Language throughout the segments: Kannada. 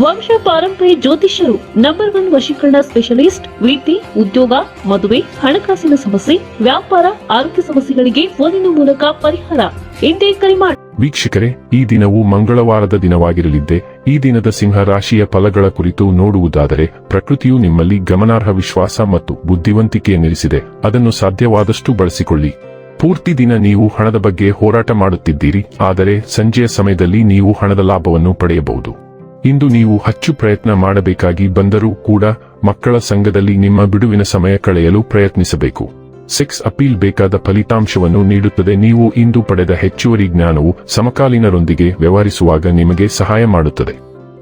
ವಂಶ ಪಾರಂಪರ್ಯ ಜ್ಯೋತಿಷ್ಯರು ನಂಬರ್ ಒನ್ ವಶೀಕರಣ ಸ್ಪೆಷಲಿಸ್ಟ್ ವೃತ್ತಿ ಉದ್ಯೋಗ, ಮದುವೆ, ಹಣಕಾಸಿನ ಸಮಸ್ಯೆ, ವ್ಯಾಪಾರ, ಆರೋಗ್ಯ ಸಮಸ್ಯೆಗಳಿಗೆ ಫೋನಿನ ಮೂಲಕ ಪರಿಹಾರ. ಇಂದೇ ಕರೆ ಮಾಡಿ ವೀಕ್ಷಕರೇ, ಈ ದಿನವು ಮಂಗಳವಾರದ ದಿನವಾಗಿರಲಿದ್ದೆ. ಈ ದಿನದ ಸಿಂಹ ರಾಶಿಯ ಫಲಗಳ ಕುರಿತು ನೋಡುವುದಾದರೆ, ಪ್ರಕೃತಿಯು ನಿಮ್ಮಲ್ಲಿ ಗಮನಾರ್ಹ ವಿಶ್ವಾಸ ಮತ್ತು ಬುದ್ಧಿವಂತಿಕೆಯನ್ನಿರಿಸಿದೆ ಅದನ್ನು ಸಾಧ್ಯವಾದಷ್ಟು ಬಳಸಿಕೊಳ್ಳಿ. ಪೂರ್ತಿ ದಿನ ನೀವು ಹಣದ ಬಗ್ಗೆ ಹೋರಾಟ ಮಾಡುತ್ತಿದ್ದೀರಿ. ಆದರೆ, ಸಂಜೆಯ ಸಮಯದಲ್ಲಿ ನೀವು ಹಣದ ಲಾಭವನ್ನು ಪಡೆಯಬಹುದು. ಇಂದು ನೀವು ಹಚ್ಚು ಪ್ರಯತ್ನ ಮಾಡಬೇಕಾಗಿ ಬಂದರೂ ಕೂಡ ಮಕ್ಕಳ ಸಂಘದಲ್ಲಿ ನಿಮ್ಮ ಬಿಡುವಿನ ಸಮಯ ಕಳೆಯಲು ಪ್ರಯತ್ನಿಸಬೇಕು. ಸೆಕ್ಸ್ ಅಪೀಲ್ ಬೇಕಾದ ಫಲಿತಾಂಶವನ್ನು ನೀಡುತ್ತದೆ. ನೀವು ಇಂದು ಪಡೆದ ಹೆಚ್ಚುವರಿ ಜ್ಞಾನವು ಸಮಕಾಲೀನರೊಂದಿಗೆ ವ್ಯವಹರಿಸುವಾಗ ನಿಮಗೆ ಸಹಾಯ ಮಾಡುತ್ತದೆ.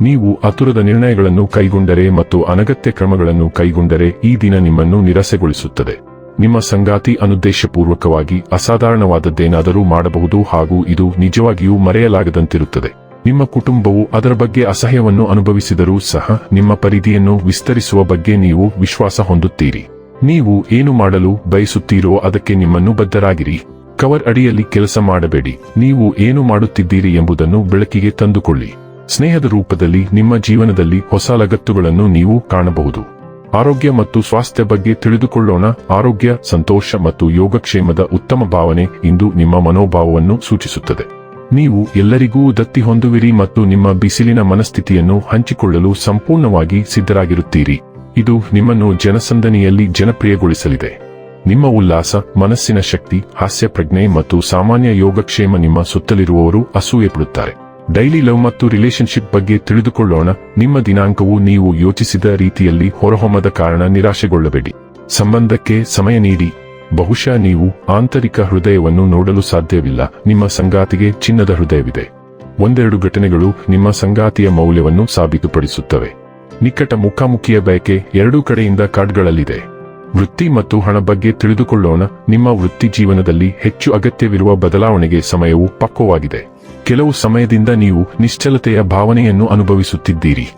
ನೀವು ಅತುರದ ನಿರ್ಣಯಗಳನ್ನು ಕೈಗೊಂಡರೆ ಮತ್ತು ಅನಗತ್ಯ ಕ್ರಮಗಳನ್ನು ಕೈಗೊಂಡರೆ ಈ ದಿನ ನಿಮ್ಮನ್ನು ನಿರಾಸೆಗೊಳಿಸುತ್ತದೆ. ನಿಮ್ಮ ಸಂಗಾತಿ ಅನುದ್ದೇಶಪೂರ್ವಕವಾಗಿ ಅಸಾಧಾರಣವಾದದ್ದೇನಾದರೂ ಮಾಡಬಹುದು ಹಾಗೂ ಇದು ನಿಜವಾಗಿಯೂ ಮರೆಯಲಾಗದಂತಿರುತ್ತದೆ. ನಿಮ್ಮ ಕುಟುಂಬವು ಅದರ ಬಗ್ಗೆ ಅಸಹ್ಯವನ್ನು ಅನುಭವಿಸಿದರೂ ಸಹ ನಿಮ್ಮ ಪರಿಧಿಯನ್ನು ವಿಸ್ತರಿಸುವ ಬಗ್ಗೆ ನೀವು ವಿಶ್ವಾಸ ಹೊಂದುತ್ತೀರಿ. ನೀವು ಏನು ಮಾಡಲು ಬಯಸುತ್ತೀರೋ ಅದಕ್ಕೆ ನಿಮ್ಮನ್ನು ಬದ್ಧರಾಗಿರಿ. ಕವರ್ ಅಡಿಯಲ್ಲಿ ಕೆಲಸ ಮಾಡಬೇಡಿ. ನೀವು ಏನು ಮಾಡುತ್ತಿದ್ದೀರಿ ಎಂಬುದನ್ನು ಬೆಳಕಿಗೆ ತಂದುಕೊಳ್ಳಿ. ಸ್ನೇಹದ ರೂಪದಲ್ಲಿ ನಿಮ್ಮ ಜೀವನದಲ್ಲಿ ಹೊಸ ಲಗತ್ತುಗಳನ್ನು ನೀವು ಕಾಣಬಹುದು. ಆರೋಗ್ಯ ಮತ್ತು ಸ್ವಾಸ್ಥ್ಯ ಬಗ್ಗೆ ತಿಳಿದುಕೊಳ್ಳೋಣ. ಆರೋಗ್ಯ, ಸಂತೋಷ ಮತ್ತು ಯೋಗಕ್ಷೇಮದ ಉತ್ತಮ ಭಾವನೆ ಇಂದು ನಿಮ್ಮ ಮನೋಭಾವವನ್ನು ಸೂಚಿಸುತ್ತದೆ. ನೀವು ಎಲ್ಲರಿಗೂ ದತ್ತಿ ಹೊಂದುವಿರಿ ಮತ್ತು ನಿಮ್ಮ ಬಿಸಿಲಿನ ಮನಸ್ಥಿತಿಯನ್ನು ಹಂಚಿಕೊಳ್ಳಲು ಸಂಪೂರ್ಣವಾಗಿ ಸಿದ್ಧರಾಗಿರುತ್ತೀರಿ. ಇದು ನಿಮ್ಮನ್ನು ಜನಸಂದಣಿಯಲ್ಲಿ ಜನಪ್ರಿಯಗೊಳಿಸಲಿದೆ. ನಿಮ್ಮ ಉಲ್ಲಾಸ, ಮನಸ್ಸಿನ ಶಕ್ತಿ, ಹಾಸ್ಯ ಪ್ರಜ್ಞೆ ಮತ್ತು ಸಾಮಾನ್ಯ ಯೋಗಕ್ಷೇಮ ನಿಮ್ಮ ಸುತ್ತಲಿರುವವರು ಅಸೂಯೆ ಪಡುತ್ತಾರೆ ಡೈಲಿ ಲವ್ ಮತ್ತು ರಿಲೇಶನ್ಶಿಪ್ ಬಗ್ಗೆ ತಿಳಿದುಕೊಳ್ಳೋಣ. ನಿಮ್ಮ ದಿನಾಂಕವು ನೀವು ಯೋಚಿಸಿದ ರೀತಿಯಲ್ಲಿ ಹೊರಹೊಮ್ಮದ ಕಾರಣ ನಿರಾಶೆಗೊಳ್ಳಬೇಡಿ. ಸಂಬಂಧಕ್ಕೆ ಸಮಯ ನೀಡಿ. ಬಹುಶಃ ನೀವು ಆಂತರಿಕ ಹೃದಯವನ್ನು ನೋಡಲು ಸಾಧ್ಯವಿಲ್ಲ. ನಿಮ್ಮ ಸಂಗಾತಿಗೆ ಚಿನ್ನದ ಹೃದಯವಿದೆ. ಒಂದೆರಡು ಘಟನೆಗಳು ನಿಮ್ಮ ಸಂಗಾತಿಯ ಮೌಲ್ಯವನ್ನು ಸಾಬೀತುಪಡಿಸುತ್ತವೆ. ನಿಕಟ ಮುಖಾಮುಖಿಯ ಬಯಕೆ ಎರಡೂ ಕಡೆಯಿಂದ ಕಾರ್ಡ್ಗಳಲ್ಲಿದೆ ವೃತ್ತಿ ಮತ್ತು ಹಣ ಬಗ್ಗೆ ತಿಳಿದುಕೊಳ್ಳೋಣ. ನಿಮ್ಮ ವೃತ್ತಿ ಜೀವನದಲ್ಲಿ ಹೆಚ್ಚು ಅಗತ್ಯವಿರುವ ಬದಲಾವಣೆಗೆ ಸಮಯವು ಪಕ್ವವಾಗಿದೆ. ಕೆಲವು ಸಮಯದಿಂದ ನೀವು ನಿಶ್ಚಲತೆಯ ಭಾವನೆಯನ್ನು ಅನುಭವಿಸುತ್ತಿದ್ದೀರಿ.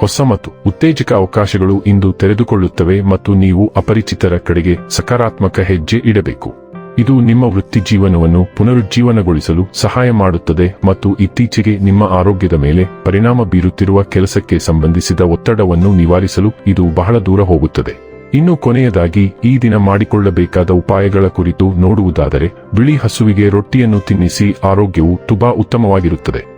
ಹೊಸ ಮತ್ತು ಉತ್ತೇಜಕ ಅವಕಾಶಗಳು ಇಂದು ತೆರೆದುಕೊಳ್ಳುತ್ತವೆ ಮತ್ತು ನೀವು ಅಪರಿಚಿತರ ಕಡೆಗೆ ಸಕಾರಾತ್ಮಕ ಹೆಜ್ಜೆ ಇಡಬೇಕು. ಇದು ನಿಮ್ಮ ವೃತ್ತಿ ಜೀವನವನ್ನು ಪುನರುಜ್ಜೀವನಗೊಳಿಸಲು ಸಹಾಯ ಮಾಡುತ್ತದೆ ಮತ್ತು ಇತ್ತೀಚೆಗೆ ನಿಮ್ಮ ಆರೋಗ್ಯದ ಮೇಲೆ ಪರಿಣಾಮ ಬೀರುತ್ತಿರುವ ಕೆಲಸಕ್ಕೆ ಸಂಬಂಧಿಸಿದ ಒತ್ತಡವನ್ನು ನಿವಾರಿಸಲು ಇದು ಬಹಳ ದೂರ ಹೋಗುತ್ತದೆ. ಇನ್ನು ಕೊನೆಯದಾಗಿ, ಈ ದಿನ ಮಾಡಿಕೊಳ್ಳಬೇಕಾದ ಉಪಾಯಗಳ ಕುರಿತು ನೋಡುವುದಾದರೆ, ಬಿಳಿ ಹಸುವಿಗೆ ರೊಟ್ಟಿಯನ್ನು ತಿನ್ನಿಸಿ ಆರೋಗ್ಯವು ತುಂಬಾ ಉತ್ತಮವಾಗಿರುತ್ತದೆ.